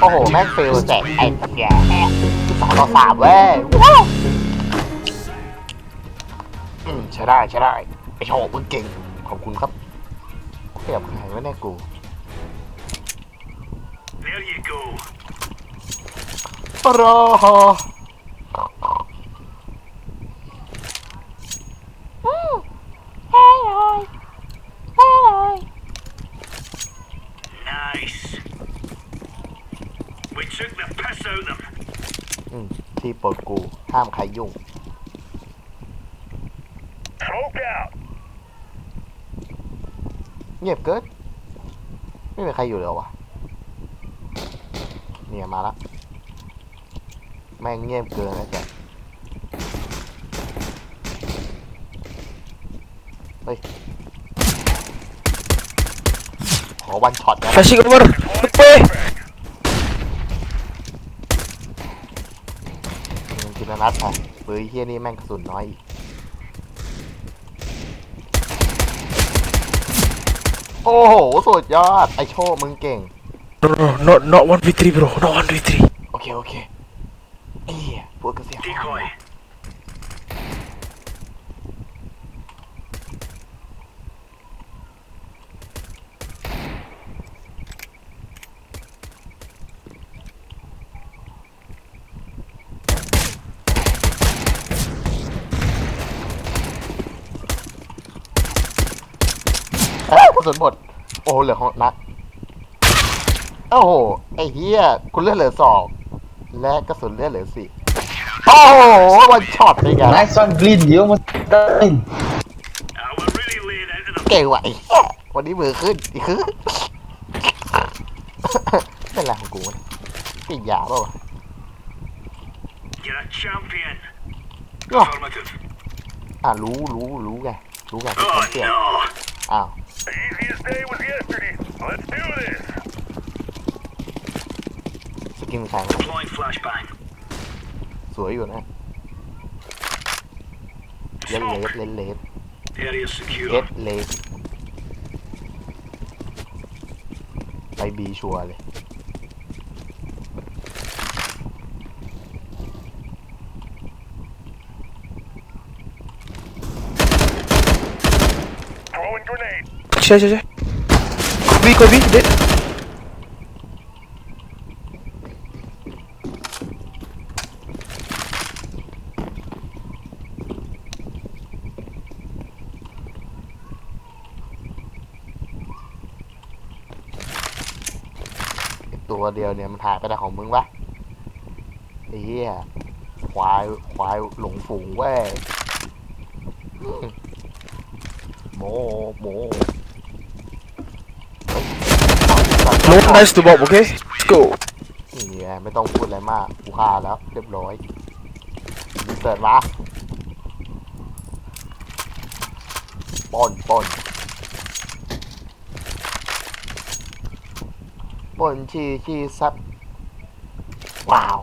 โอ้โห แม่งฟิลแจกไอ้แย่สองต่อสามเว้ยว้าวอืมใช้ได้ใช้ได้ไอโชว์มึงเก่งขอบคุณครับเทียบใครไว้แน่กู There you go. รอ Nice. We took the piss out of them. อืมที่โปรดกู ห้ามใครยุ่ง Smoke out. เงียบเกินไม่มีใครอยู่เลยวะเนี่ยมาละแม่งเงียบเกินนะแกเฮ้ยขอวันช็อตนะ Flashing over. Lepas. มึงกินนัดไปปืนเฮียนี่แม่งกระสุนน้อยอีก โอ้โห สุดยอด ไอโชคมึงเก่ง No, no, no, not not one v three, bro. Not one v three. โอเค โอเคไอ้เหี้ยพูดกระเสียง Decoy. เอ้ยกระสุนหมด โอ้โหเหลือของนักโอ้โหไอ้เหี้ยคุณเลือดเหลือสองและกระสุนเลือดเหลือสี่โอ้โหวันช็อตเลยไง Nice one, Glyn. You almost done. Uh, we're really laying into them. เก่งว่ะไอ้เหี้ยวันนี้มือขึ้นอีกคือเป็นไรของกูเนี่ยปิดยาเปล่าวะ You're a champion. Oh. Affirmative. อะรู้รู้รู้ไงรู้ไงที่ Oh ฉันเปลี่ยน no. อ้าว The easiest day was yesterday. Let's do this. สกินใครวะ Deploying flashbang. สวยอยู่นะเล่นเลสเล่นเลส Area เอ secure. สเลสไปบีชัวร์เลย grenade. Share, share, share. Kobe, Kobe, dead. ไอ้ตัวเดียวเนี่ยมันหายไปแต่ของมึงวะไอ้เหี้ยควายควายหลงฝูงเว้ยโมโม No one nice to Bob, okay? Let's go. นี่ไงไม่ต้องพูดอะไรมากกูฆ่าแล้ว เรียบร้อยเสิร์ตมาปล้นปล้นปล้นชีชีซับว้าว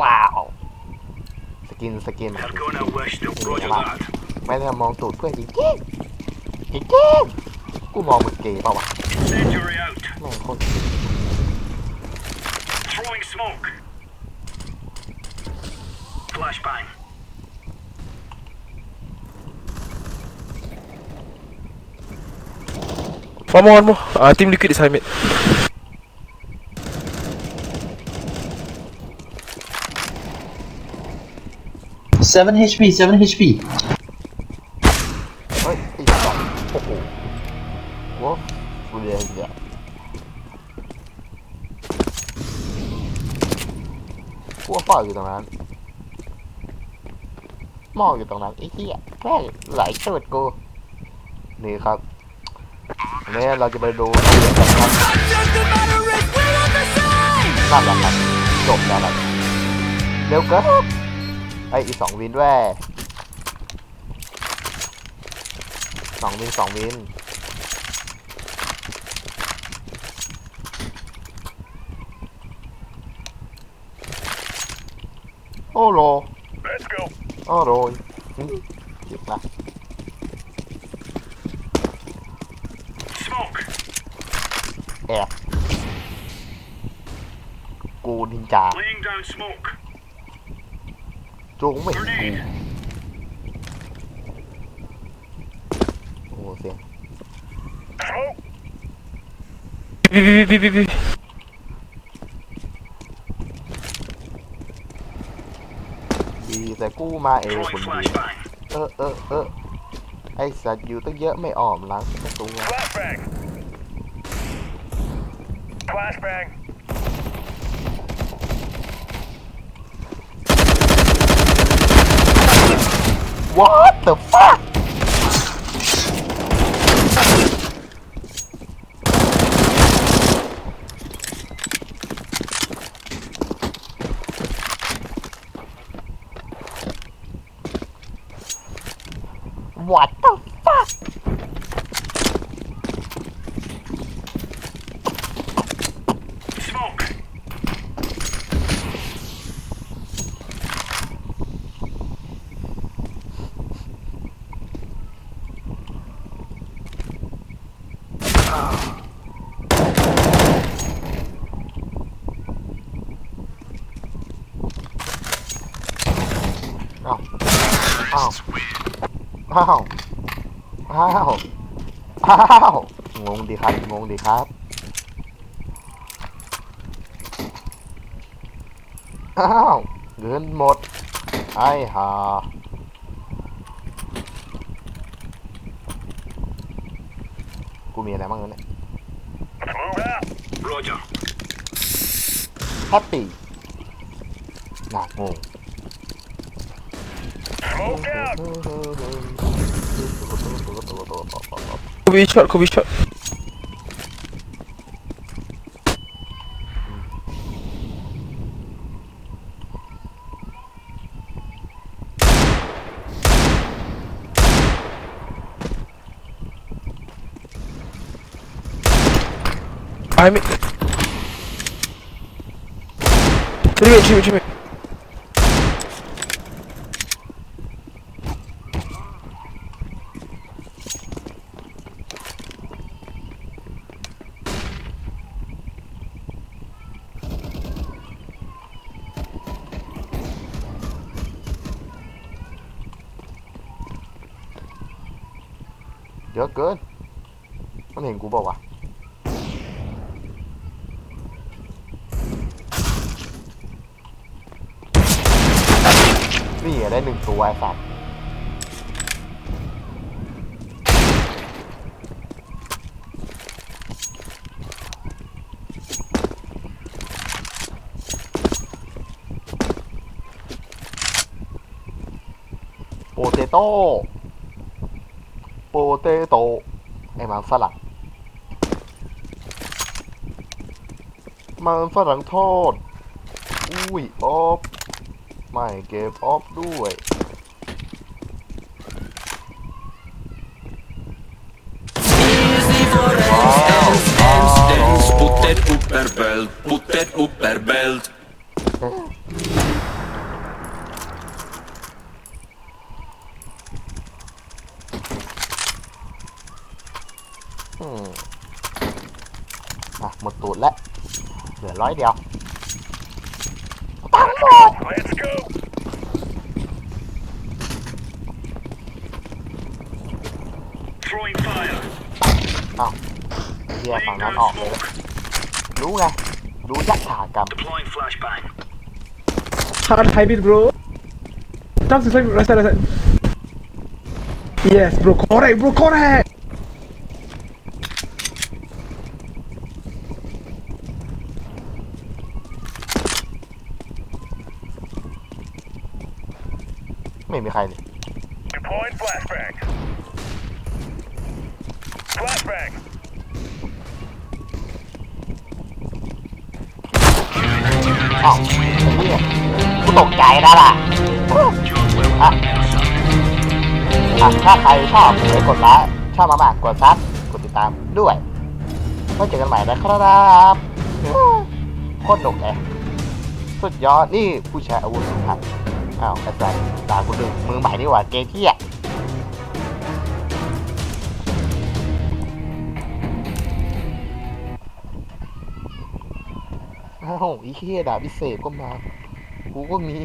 ว้าว สกินสกิน They're gonna wish to roger that. ไม่ได้มองตูดเพื่อนจริงจริงจริงจริงกูมองมึงเกย์เปล่าวะ Oh, God. Throwing smoke. Flashbang. One more, one more. Uh, team liquid is high mid. Seven HP, seven HP. พวกอยู่ตรงนั้น หมองอยู่ตรงนั้นไอ้เหี้ยแม่งไหลเชิดกู นี่ครับวันนี้เราจะไปดูนั่นแหละครับจบแล้วครับเร็วกินไอ้อีสองวินด้วยสองวินสองวิน โอ้โห Let's go. โอ้โหอืมเจ็บนะ Smoke. แอบกูนินจา Laying down smoke. จูงไม่เห็นกู Grenade. โอ้โหเสียง Smoke. B, B, B, B, B, B. ดี แต่กูมาเอง Throwing คนเดียว flashbang. เออเออเออไอสัตว์อยู่ตั้งเยอะไม่ออมหล้างประตู Flashbang. Flashbang. What the fuck วัด the fuck Smoke. Ow. Ow. Ow. Ow. Ow. งงดีครับ งงดีครับ อ้าว เงินหมด ไอ้ห่ากูมีอะไรบ้างเนี่ย Move out. Roger. แฮปปี้หนักงง Kubiyi çar, kubiyi çar. I mean... Jimmy, Jimmy, Jimmy. อะเกิน มันเห็นกูบอกว่าวะนี่ได้หนึ่งตัวไอ้สัตว์โปเตโต้ โปเตโต้ไอ้มันฝรั่ง มันฝรั่งทอด อุ้ยออฟไม่เก็บออฟด้วย Dance, put that upper belt, put that upper belt. ร้อยเดียว Let's go. Throwing fire. เฮียฝั่ง Laying นั้น down ออกเลย smoke. รู้ไง รู้ยักษ์ขากรรม Deploying flashbang. Hard hybrid, bro. Stop this like right side, right side. Yes, bro. Correct, bro. Correct. ใครเลย Deploying flashbang. Flashbang. อ้าวไอ้เหี้ยกูตกใจแล้วล่ะ Job well Ah. done, Nelson. อะถ้าใครชอบช่วยกดไลค์ชอบมากๆกดซับกดติดตามด้วยไว้เจอกันใหม่นะครับโคตรหนุกเลยสุดยอดนี่ผู้ใช้อาวุธสุดท้าย อ้าวไอ้สัสตามกูดึงมือใหม่ดีกว่าเกมที่อะอ้าวอีเคียดาบพิเศษก็มา กูก็มี